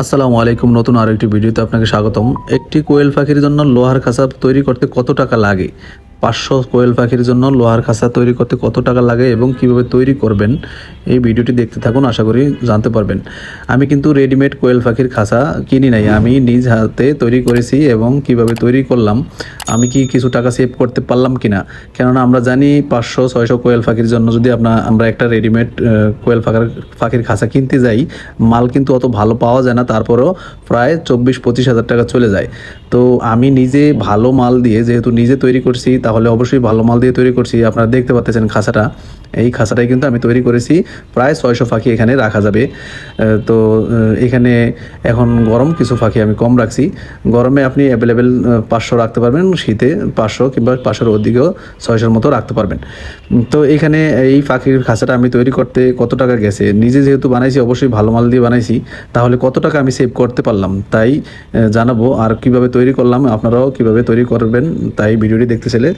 আসসালামু আলাইকুম। নতুন আরেকটি ভিডিওতে আপনাকে স্বাগতম। একটি কোয়েল পাখির জন্য লোহার খাঁচা তৈরি করতে কত টাকা লাগে? পাঁচশো কোয়েল পাখির জন্য লোহার খাঁচা তৈরি করতে কত টাকা লাগে এবং কীভাবে তৈরি করবেন, এই ভিডিওটি দেখতে থাকুন, আশা করি জানতে পারবেন। আমি কিন্তু রেডিমেড কোয়েল পাখির খাঁচা কিনি নাই, আমি নিজ হাতে তৈরি করেছি এবং কীভাবে তৈরি করলাম, আমি কি কিছু টাকা সেভ করতে পারলাম কিনা? কেননা আমরা জানি পাঁচশো, ছয়শো কোয়েল পাখির জন্য যদি আপনার আমরা একটা রেডিমেড কোয়েল পাখির পাখির খাঁচা কিনতে যাই, মাল কিন্তু অত ভালো পাওয়া যায় না, তারপরও প্রায় চব্বিশ, পঁচিশ হাজার টাকা চলে যায়। তো আমি নিজে ভালো মাল দিয়ে, যেহেতু নিজে তৈরি করছি তাহলে অবশ্যই ভালো মাল দিয়ে তৈরি করছি। আপনারা দেখতে পাচ্ছেন খাঁচাটা। এই খাঁচাটাই কিন্তু আমি তৈরি করেছি। প্রায় ছয়শো পাখি এখানে রাখা যাবে। তো এখানে এখন গরম কিছু পাখি আমি কম রাখছি। গরমে আপনি অ্যাভেলেবেল পাঁচশো রাখতে পারবেন শীতে পাঁচশো কিংবা পাঁচশোর অধিকও ছয়শোর মতো রাখতে পারবেন। তো এখানে এই পাখির খাঁচাটা আমি তৈরি করতে কত টাকা গেছে? নিজে যেহেতু বানাইছি, অবশ্যই ভালো মাল দিয়ে বানাইছি, তাহলে কত টাকা আমি সেভ করতে পারলাম? তাই জানাব আর কীভাবে তৈরি করলাম, আপনারাও কীভাবে তৈরি করবেন, তাই ভিডিওটি দেখতে চাইলে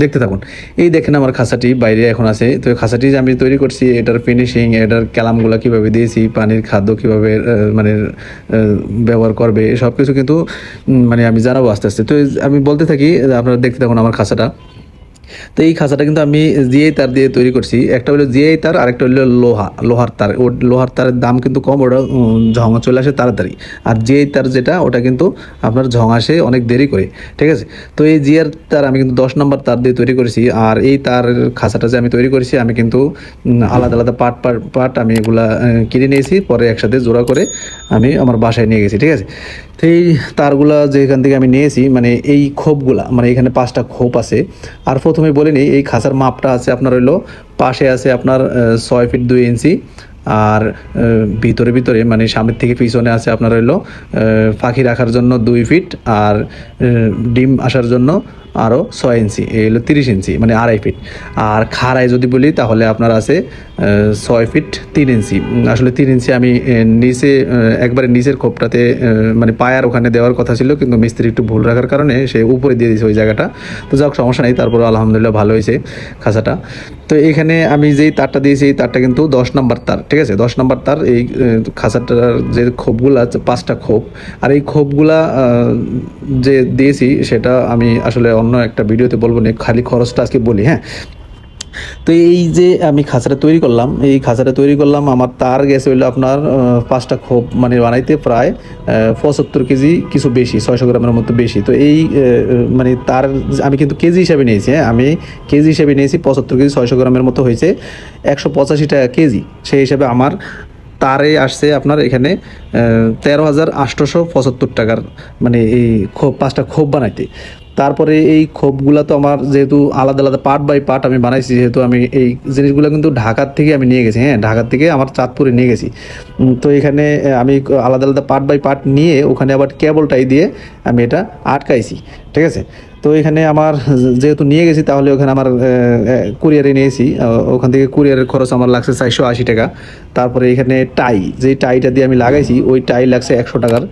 দেখতে থাকুন। এই দেখেন আমার খাঁচাটি বাইরে এখন আছে। তো খাঁচাটি যে আমি তৈরি করছি, এটার ফিনিশিং এটার ক্যালামগুলো কীভাবে দিয়েছি, পানির খাদ্য কীভাবে মানে ব্যবহার করবে সব কিছু কিন্তু মানে আমি জানাব আস্তে আস্তে। তো আমি বলতে থাকি আপনারা দেখতে থাকুন আমার খাঁচাটা তো এই খাঁচাটা কিন্তু আমি জিআই তার দিয়ে তৈরি করছি, একটা হলো জিআই তার, আরেকটা হলো লোহা, লোহার তার। ও লোহার তারের দাম কিন্তু কম, ওটা ঝঙা চলে আসে তাড়াতাড়ি। আর জিআই তার যেটা, ওটা কিন্তু আপনার ঝং আসে অনেক দেরি করে, ঠিক আছে? তো এই জিআর তার আমি কিন্তু দশ নম্বর তার দিয়ে তৈরি করেছি, আর এই তার খাঁচাটা যে আমি তৈরি করেছি, আমি কিন্তু আলাদা আলাদা পার্ট পার্ট আমি এগুলা কিনে নিয়েছি, পরে একসাথে জোড়া করে আমি আমার বাসায় নিয়ে গেছি, ঠিক আছে? এই তারগুলা যেখান থেকে আমি নিয়েছি মানে এই খোপগুলা মানে এখানে পাঁচটা খোপ আছে। আর প্রথমে বলে নিই, এই খাঁচার মাপটা আছে আপনার হইল, পাশে আছে আপনার ছয় ফিট দুই ইঞ্চি, আর ভিতরে ভিতরে মানে সামনের থেকে পিছনে আছে আপনার হইল পাখি রাখার জন্য দুই ফিট, আর ডিম আসার জন্য আরও ছয় ইঞ্চি এই হলো তিরিশ ইঞ্চি মানে আড়াই ফিট আর খাড়ায় যদি বলি তাহলে আপনার আছে ছয় ফিট তিন ইঞ্চি। আসলে তিন ইঞ্চি আমি নিচে একবারে নিচের খোপটাতে মানে পায়ার ওখানে দেওয়ার কথা ছিল কিন্তু মিস্ত্রি একটু ভুল রাখার কারণে সে উপরে দিয়ে দিয়েছে ওই জায়গাটা। তো যাক সমস্যা নেই তারপর আলহামদুলিল্লাহ ভালো হয়েছে খাঁচাটা। তো এখানে আমি যেই তারটা দিয়েছি এই তারটা কিন্তু দশ নম্বর তার ঠিক আছে? দশ নম্বর তার এই আহ, খাঁচাটার যে খোপগুলা আছে পাঁচটা খোপ। আর এই খোপগুলা যে দিয়েছি সেটা আমি আসলে একটা ভিডিওতে বলব না, খালি খরচটা আজকে বলি হ্যাঁ? তো এই যে আমি খাঁচাটা তৈরি করলাম, এই খাঁচাটা তৈরি করলাম, আমার তার গেছে হইল আপনার পাঁচটা খোপ মানে বানাইতে প্রায় পঁচাত্তর কেজি কিছু বেশি, ছয়শো গ্রামের মতো বেশি। তো এই মানে তার, আমি কিন্তু কেজি হিসাবে নিয়েছি হ্যাঁ? আমি কেজি হিসাবে নিয়েছি পঁচাত্তর কেজি, ছয়শো গ্রামের মতো হয়েছে, একশো পঁচাশি টাকা কেজি। সেই হিসাবে আমার তারে আসছে আপনার এখানে তেরো হাজার আটশোশো পঁচাত্তর টাকার মানে এই খোপ, পাঁচটা খোপ বানাইতে। তারপরে এই খোপগুলো তো আমার যেহেতু আলাদা আলাদা পার্ট বাই পার্ট আমি বানাইছি, যেহেতু আমি এই জিনিসগুলো কিন্তু ঢাকার থেকে আমি নিয়ে গেছি হ্যাঁ ঢাকার থেকে আমার চাঁদপুরে নিয়ে গেছি। তো এখানে আমি আলাদা আলাদা পার্ট বাই পার্ট নিয়ে ওখানে আবার কেবলটাই দিয়ে আমি এটা আটকাইছি, ঠিক আছে? তো এখানে আমার যেহেতু নিয়ে গেছি, তাহলে ওখানে আমার কুরিয়ারে নিয়েছি ওখান থেকে কুরিয়ারের খরচ আমার লাগছে চারশো আশি টাকা। তারপরে এখানে টাই যে টাইটা দিয়ে আমি লাগাইছি, ওই টাই লাগছে একশো টাকার।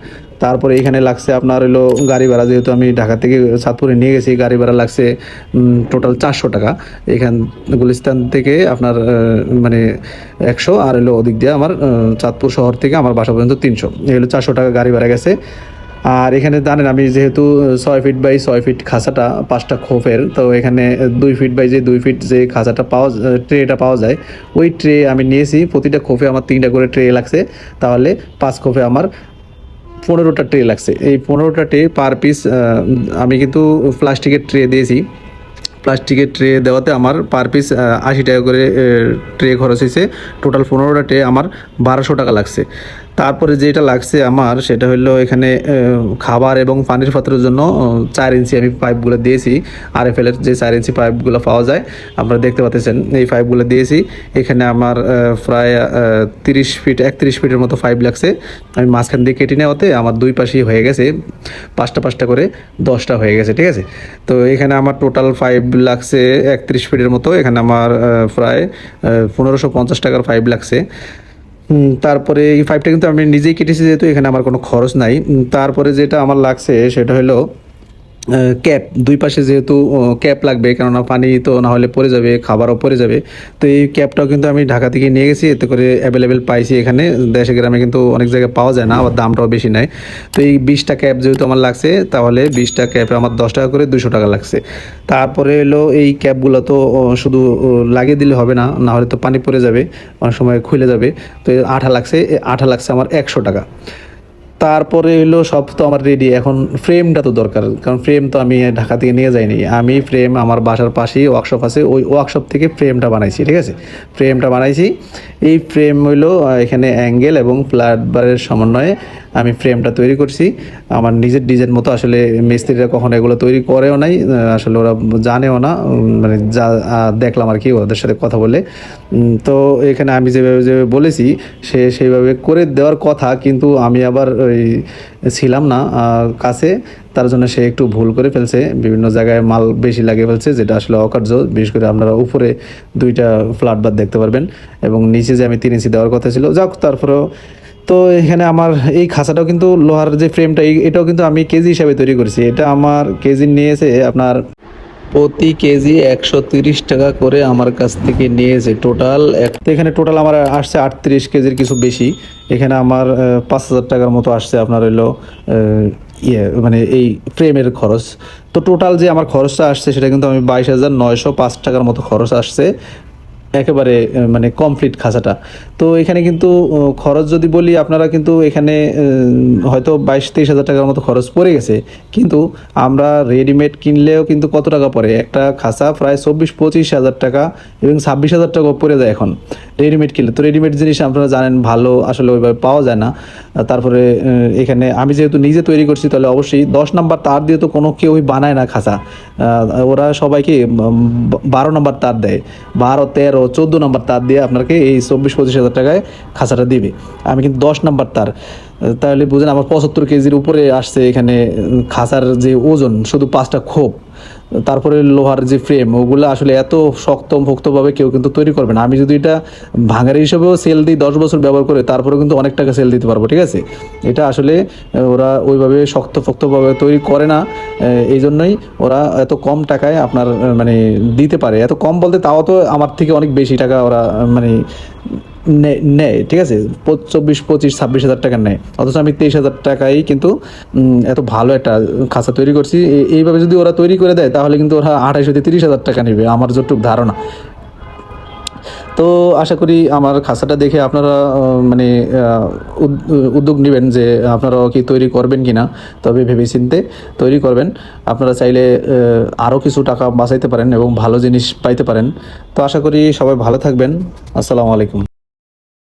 তারপরে এখানে লাগছে আপনার হলো গাড়ি ভাড়া, যেহেতু আমি ঢাকা থেকে চাঁদপুরে নিয়ে গেছি, গাড়ি ভাড়া লাগছে টোটাল চারশো টাকা। এখান, গুলিস্তান থেকে আপনার মানে একশো, আর হলো ওদিক দিয়ে আমার চাঁদপুর শহর থেকে আমার বাসা পর্যন্ত তিনশো। এই হলো চারশো টাকা গাড়ি ভাড়া গেছে। আর এখানে জানেন আমি যেহেতু ছয় ফিট বাই ছয় ফিট খাঁচাটা, পাঁচটা খোপের, তো এখানে দুই ফিট বাই যে দুই ফিট যে খাঁচাটা পাওয়া ট্রেটা পাওয়া যায়, ওই ট্রে আমি নিয়েছি। প্রতিটা খোপে আমার তিনটা করে ট্রে লাগছে। তাহলে পাঁচ খোপে আমার পনেরোটা ট্রে লাগছে। এই পনেরোটা ট্রে পার পিস আমি কিন্তু প্লাস্টিকের ট্রে দিয়েছি। প্লাস্টিকের ট্রে দেওয়াতে আমার পার পিস আশি টাকা করে ট্রে খরচ হয়েছে। টোটাল পনেরোটা ট্রে আমার বারোশো টাকা লাগছে। তারপরে যেটা লাগছে আমার, সেটা হলো এখানে খাবার এবং পানির পাত্রের জন্য চার ইঞ্চি আমি পাইপগুলো দিয়েছি। আর এফএলএর যে চার ইঞ্চি পাইপগুলো পাওয়া যায়, আপনারা দেখতে পাচ্ছেন, এই পাইপগুলো দিয়েছি। এখানে আমার প্রায় তিরিশ ফিট একত্রিশ ফিটের মতো পাইপ লাগছে। আমি মাঝখান দিয়ে কেটে নেওয়াতে আমার দুই পাশেই হয়ে গেছে। পাঁচটা পাঁচটা করে দশটা হয়ে গেছে, ঠিক আছে? তো এখানে আমার টোটাল পাইপ লাগছে একত্রিশ ফিটের মতো, এখানে আমার প্রায় পনেরোশো পঞ্চাশ টাকার পাইপ লাগছে। তারপরে এই পাইপটা কিন্তু আমি নিজেই কেটেছি যেহেতু এখানে আমার কোনো খরচ নাই। তারপরে যেটা আমার লাগছে সেটা হলো ক্যাপ দুই পাশে যেহেতু ক্যাপ লাগবে, কেননা পানি তো না হলে পড়ে যাবে, খাবারও পড়ে যাবে। তো এই ক্যাপটাও কিন্তু আমি ঢাকা থেকে নিয়ে গেছি, এতে করে অ্যাভেলেবেল পাইছি এখানে। দেশে গ্রামে কিন্তু অনেক জায়গায় পাওয়া যায় না, আবার দামটাও বেশি নেয় তো এই বিশটা ক্যাপ যেহেতু আমার লাগছে, তাহলে বিশটা ক্যাপে আমার দশ টাকা করে দুশো টাকা লাগছে। তারপরে এলো এই ক্যাপগুলো তো শুধু লাগিয়ে দিলে হবে না না হলে তো পানি পড়ে যাবে, অনেক সময় খুলে যাবে। তো আঠা লাগছে আঠা লাগছে আমার একশো টাকা। তারপরে হলো সব তো আমার রেডি এখন ফ্রেমটা তো দরকার। কারণ ফ্রেম তো আমি ঢাকা থেকে নিয়ে যাইনি। আমি ফ্রেম আমার বাসার পাশেই ওয়ার্কশপ আছে, ওই ওয়ার্কশপ থেকে ফ্রেমটা বানাইছি, ঠিক আছে? ফ্রেমটা বানাইছি। এই ফ্রেম হইল এখানে অ্যাঙ্গেল এবং ফ্ল্যাট বারের সমন্বয়ে আমি ফ্রেমটা তৈরি করছি। আমার নিজের ডিজাইন মতো আসলে মিস্ত্রিরা কখনো এগুলো তৈরি করেও নাই আসলে ওরা জানেও না মানে যা দেখলাম আর কি ওদের সাথে কথা বলে। তো এখানে আমি যেভাবে যেভাবে বলেছি, সে সেইভাবে করে দেওয়ার কথা, কিন্তু আমি আবার ওই ছিলাম না কাছে। তার জন্য সে একটু ভুল করে ফেলছে। বিভিন্ন জায়গায় মাল বেশি লাগিয়ে ফেলছে, যেটা আসলে অকার্য। বিশেষ করে আপনারা উপরে দুইটা ফ্ল্যাট বাদ দেখতে পারবেন। এবং নিচে যে আমি তিন ইঞ্চি দেওয়ার কথা ছিল, যাক, তারপরেও তো এখানে আমার এই খাঁচাটাও কিন্তু লোহার যে ফ্রেমটা এটাও কিন্তু আমি কেজি হিসাবে তৈরি করেছি। এটা আমার কেজি নিয়েছে আপনার প্রতি কেজি একশো তিরিশ টাকা করে আমার কাছ থেকে নিয়েছে টোটাল এখানে টোটাল আমার আসছে আটত্রিশ কেজির কিছু বেশি। এখানে আমার পাঁচ হাজার টাকার মতো আসছে আপনার হইল ইয়ে মানে এই ফ্রেমের খরচ। তো টোটাল যে আমার খরচটা আসছে সেটা কিন্তু আমি বাইশ হাজার নয়শো পাঁচ টাকার মতো খরচ আসছে। একেবারে মানে কমপ্লিট খাঁচাটা। তো এখানে কিন্তু খরচ যদি বলি, আপনারা কিন্তু এখানে হয়তো বাইশ, তেইশ হাজার টাকার মতো খরচ পড়ে গেছে। কিন্তু আমরা রেডিমেড কিনলেও কিন্তু কত টাকা পড়ে? একটা খাসা প্রায় চব্বিশ, পঁচিশ হাজার টাকা এবং ছাব্বিশ হাজার টাকা পড়ে যায় এখন রেডিমেড কিনলে। তো রেডিমেড জিনিস আপনারা জানেন, ভালো আসলে ওইভাবে পাওয়া যায় না। তারপরে এখানে আমি যেহেতু নিজে তৈরি করছি, তাহলে অবশ্যই দশ নাম্বার তার দিয়ে তো কোনো কেউই বানায় না খাসা। ওরা সবাইকে বারো নাম্বার তার দেয়। বারো, তেরো, চোদ্দ নাম্বার তার দিয়ে আপনাকে এই চব্বিশ, পঁচিশ হাজার টাকায় খাঁচাটা দিবে। আমি কিন্তু দশ নাম্বার তার। তাহলে বুঝেন আমার পঁচাত্তর কেজির উপরে আসছে এখানে খাঁচার যে ওজন, শুধু পাঁচটা খোপ। তারপরে লোহার যে ফ্রেম ওগুলো আসলে এত শক্ত ভক্তভাবে কেউ কিন্তু তৈরি করবে না। আমি যদি এটা ভাঙারি হিসেবেও সেল দিই, দশ বছর ব্যবহার করে তারপরে কিন্তু অনেক টাকা সেল দিতে পারব, ঠিক আছে? এটা আসলে ওরা ওইভাবে শক্ত ফক্তভাবে তৈরি করে না। এই জন্যই ওরা এত কম টাকায় আপনার মানে দিতে পারে। এত কম বলতে তাও তো আমার থেকে অনেক বেশি টাকা ওরা মানে নেয়, ঠিক আছে? চব্বিশ, পঁচিশ, ছাব্বিশ হাজার টাকা নেয়। অথচ আমি তেইশ হাজার টাকায় কিন্তু এত ভালো একটা খাঁচা তৈরি করছি। এইভাবে যদি ওরা তৈরি করে দেয়, তাহলে কিন্তু ওরা আঠাইশো থেকে তিরিশ হাজার টাকা নেবে, আমার যতটুকু ধারণা। তো আশা করি আমার খাঁচাটা দেখে আপনারা মানে উদ- উদ্যোগ নেবেন যে আপনারাও কি তৈরি করবেন কি না তবে ভেবেচিন্তে তৈরি করবেন। আপনারা চাইলে আরও কিছু টাকা বাঁচাইতে পারেন এবং ভালো জিনিস পাইতে পারেন। তো আশা করি সবাই ভালো থাকবেন। আসসালামু আলাইকুম।